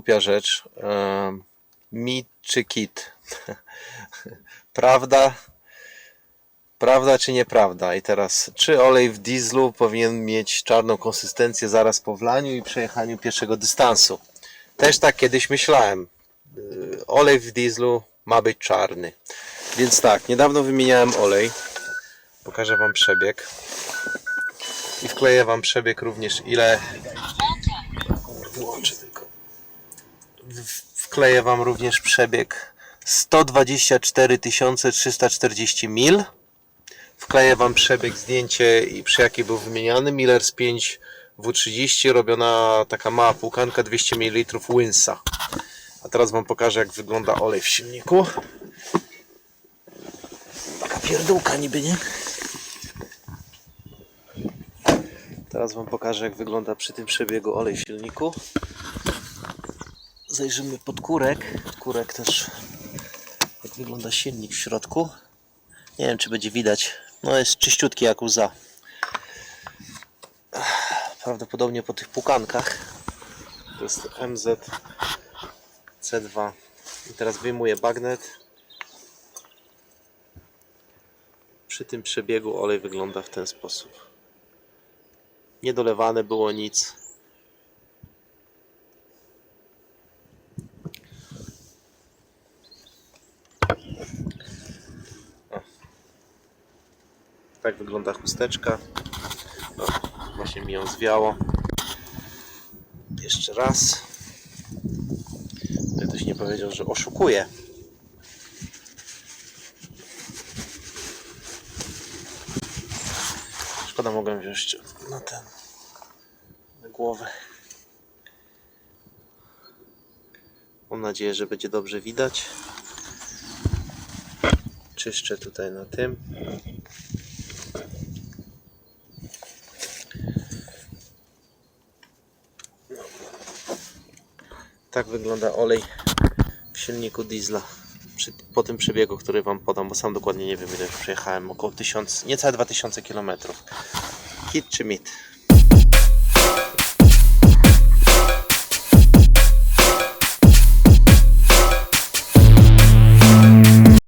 głupia rzecz. Mit czy kit? Prawda? Prawda czy nieprawda? I teraz, czy olej w dieslu powinien mieć czarną konsystencję zaraz po wlaniu i przejechaniu pierwszego dystansu? Też tak kiedyś myślałem. Yy, Olej w dieslu ma być czarny. Więc tak, niedawno wymieniałem olej. Pokażę Wam przebieg. I wkleję Wam przebieg również ile... Wkleję Wam również przebieg 124 340 mil. Wkleję Wam przebieg, zdjęcie i przy jakiej był wymieniany. Millers 5 W30, robiona taka mała półkanka 200 ml Winsa. A teraz Wam pokażę jak wygląda olej w silniku. Taka pierdółka niby, nie? Teraz Wam pokażę jak wygląda przy tym przebiegu olej w silniku. Zajrzymy pod kurek. Kurek też jak wygląda silnik w środku. Nie wiem czy będzie widać. No jest czyściutki jak łza. Prawdopodobnie po tych pukankach. To jest MZ C2. I teraz wyjmuję bagnet. Przy tym przebiegu olej wygląda w ten sposób. Nie dolewane było nic. Tak wygląda chusteczka. No, właśnie mi ją zwiało. Jeszcze raz. Ktoś nie powiedział, że oszukuje. Szkoda, mogłem wziąć na ten na głowę. Mam nadzieję, że będzie dobrze widać. Czyszczę tutaj na tym. Tak wygląda olej w silniku diesla przy, po tym przebiegu, który Wam podam, bo sam dokładnie nie wiem ile już przejechałem, około 1000, niecałe 2000 km. Hit czy mit?